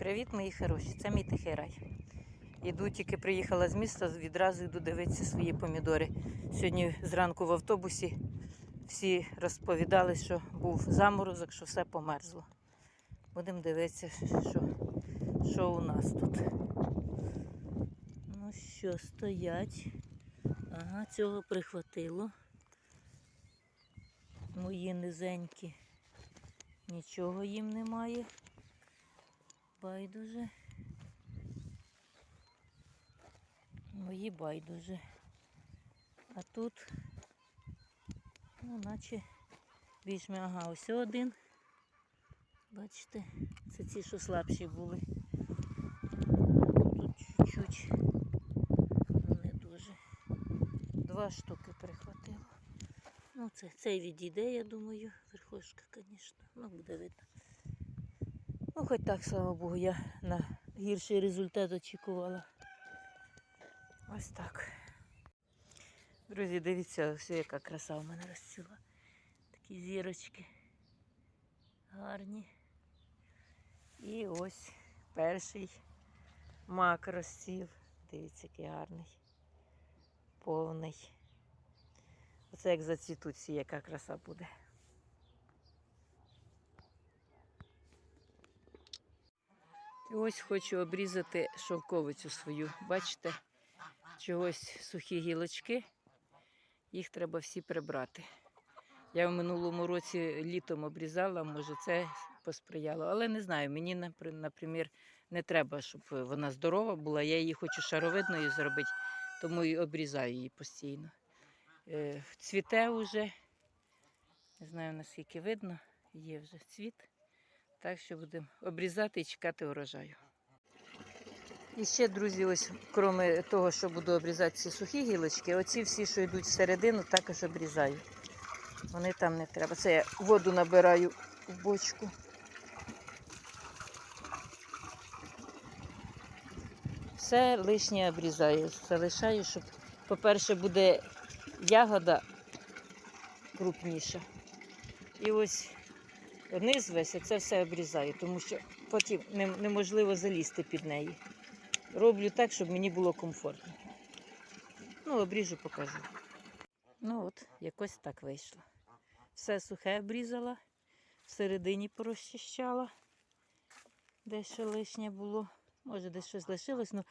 Привіт, мої хороші! Це мій тихий рай. Іду, тільки приїхала з міста, відразу йду дивитися свої помідори. Сьогодні зранку в автобусі всі розповідали, що був заморозок, що все померзло. Будемо дивитися, що, що у нас тут. Ну що, стоять. Ага, цього прихватило. Мої низенькі. Нічого їм немає. Байдуже. Мої байдуже. А тут, ну, наче більш ага, ось один. Бачите, це ці, що слабші були. Тут чуть-чуть не дуже. Два штуки прихватило. Ну, це, цей відійде, я думаю. Верхошка, звісно. Ну, буде видно. Ну, хоч так, слава Богу, я на гірший результат очікувала. Ось так. Друзі, дивіться, все, яка краса в мене розціла. Такі зірочки гарні. І ось перший мак розців. Дивіться, який гарний. Повний. Оце як зацвітуть яка краса буде. І ось хочу обрізати шовковицю свою. Бачите, чогось сухі гілочки, їх треба всі прибрати. Я в минулому році літом обрізала, може це посприяло, але не знаю, мені, наприклад, не треба, щоб вона здорова була. Я її хочу шаровидною зробити, тому і обрізаю її постійно. Е, Цвіте вже, не знаю наскільки видно, є вже цвіт. Так що будемо обрізати і чекати урожаю. І ще, друзі, ось, крім того, що буду обрізати ці сухі гілочки, оці всі, що йдуть всередину, також обрізаю. Вони там не треба. Це я воду набираю в бочку. Все лишнє обрізаю, залишаю, щоб, по-перше, буде ягода крупніша. І ось низ весь, це все обрізаю, тому що потім неможливо залізти під неї. Роблю так, щоб мені було комфортно. Ну, обріжу, покажу. Ну от, якось так вийшло. Все сухе обрізала, всередині порозчищала, де ще лишнє було. Може, десь щось лишилось, але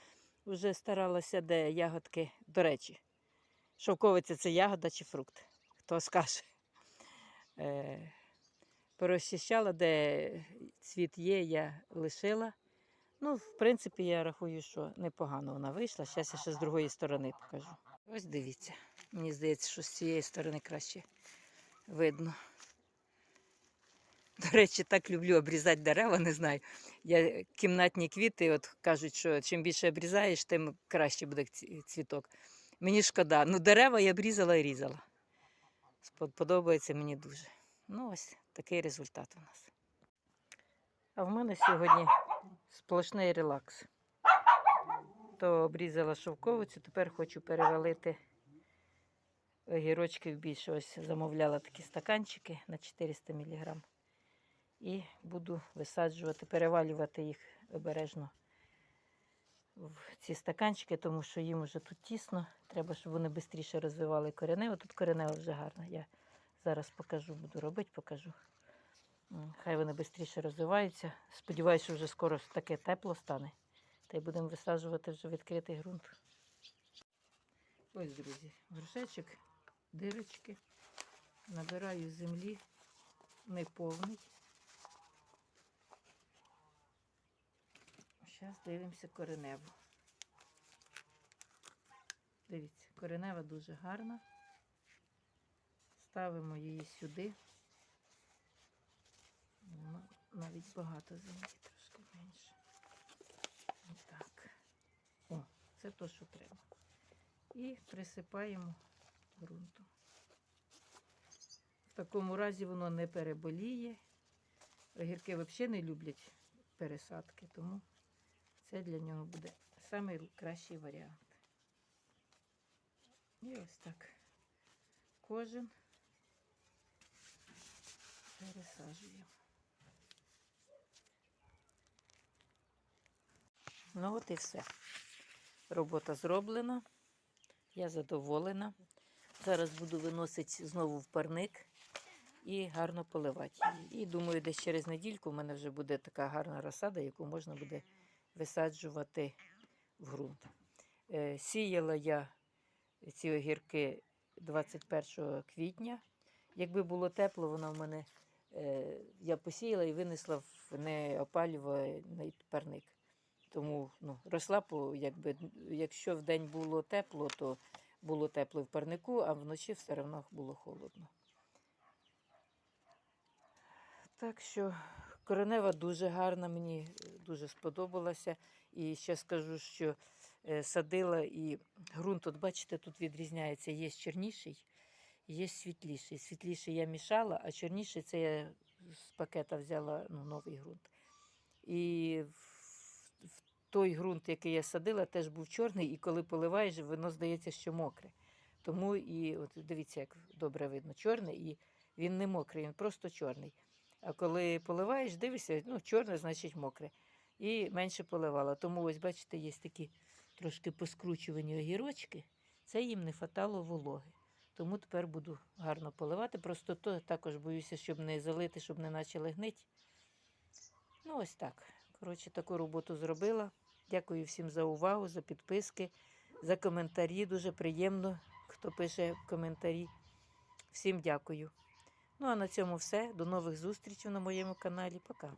вже старалася, де ягодки, до речі, шовковиця це ягода чи фрукт, хто скаже. Порозчищала, де цвіт є, я лишила. Ну, в принципі, я рахую, що непогано вона вийшла. Зараз я ще з другої сторони покажу. Ось дивіться. Мені здається, що з цієї сторони краще видно. До речі, так люблю обрізати дерева, не знаю. Я кімнатні квіти, от кажуть, що чим більше обрізаєш, тим краще буде цвіток. Мені шкода. Ну, дерева я обрізала і різала. Подобається мені дуже. Ну, ось такий результат у нас. А в мене сьогодні сплошний релакс. То обрізала шовковицю, тепер хочу перевалити огірочків більше. Ось замовляла такі стаканчики на 400 мг. І буду висаджувати, перевалювати їх обережно в ці стаканчики, тому що їм вже тут тісно. Треба, щоб вони швидше розвивали коренево. Тут коренево вже гарно. Я зараз покажу, буду робити, покажу. Хай вони швидше розвиваються. Сподіваюся, що вже скоро таке тепло стане. Та й будемо висаджувати вже відкритий ґрунт. Ось, друзі, горшечок, дирочки. Набираю землі, неповний. Зараз дивимося кореневу. Дивіться, коренева дуже гарна. Ставимо її сюди. Навіть багато землі, трошки менше. Так. О, це то, що треба. І присипаємо ґрунтом. В такому разі воно не переболіє. Огірки взагалі не люблять пересадки, тому це для нього буде найкращий варіант. І ось так. Кожен пересаджуємо. Ну от і все. Робота зроблена. Я задоволена. Зараз буду виносити знову в парник і гарно поливати. І думаю, десь через недільку в мене вже буде така гарна розсада, яку можна буде висаджувати в ґрунт. Е, Сіяла я ці огірки 21 квітня. Якби було тепло, вона в мене я посіяла і винесла в неопалюваний парник. Тому ну, росла, якби, якщо в день було тепло, то було тепло в парнику, а вночі все одно було холодно. Так що коренева дуже гарна, мені е, дуже сподобалася. І ще скажу, що е, садила і ґрунт, от бачите, тут відрізняється. Є чорніший, є світліший. Світліший я мішала, а чорніший це я з пакета взяла ну, новий ґрунт. І в, той ґрунт, який я садила, теж був чорний, і коли поливаєш, воно здається, що мокре. Тому і от дивіться, як добре видно, чорний, і він не мокрий, він просто чорний. А коли поливаєш, дивишся, ну, чорне, значить мокре. І менше поливала. Тому ось, бачите, є такі трошки поскручувані огірочки. Це їм не фатало вологи. Тому тепер буду гарно поливати. Просто то також боюся, щоб не залити, щоб не почали гнити. Ну, ось так. Коротше, таку роботу зробила. Дякую всім за увагу, за підписки, за коментарі. Дуже приємно, хто пише коментарі. Всім дякую. Ну а на цьому все. До нових зустрічей на моєму каналі. Пока.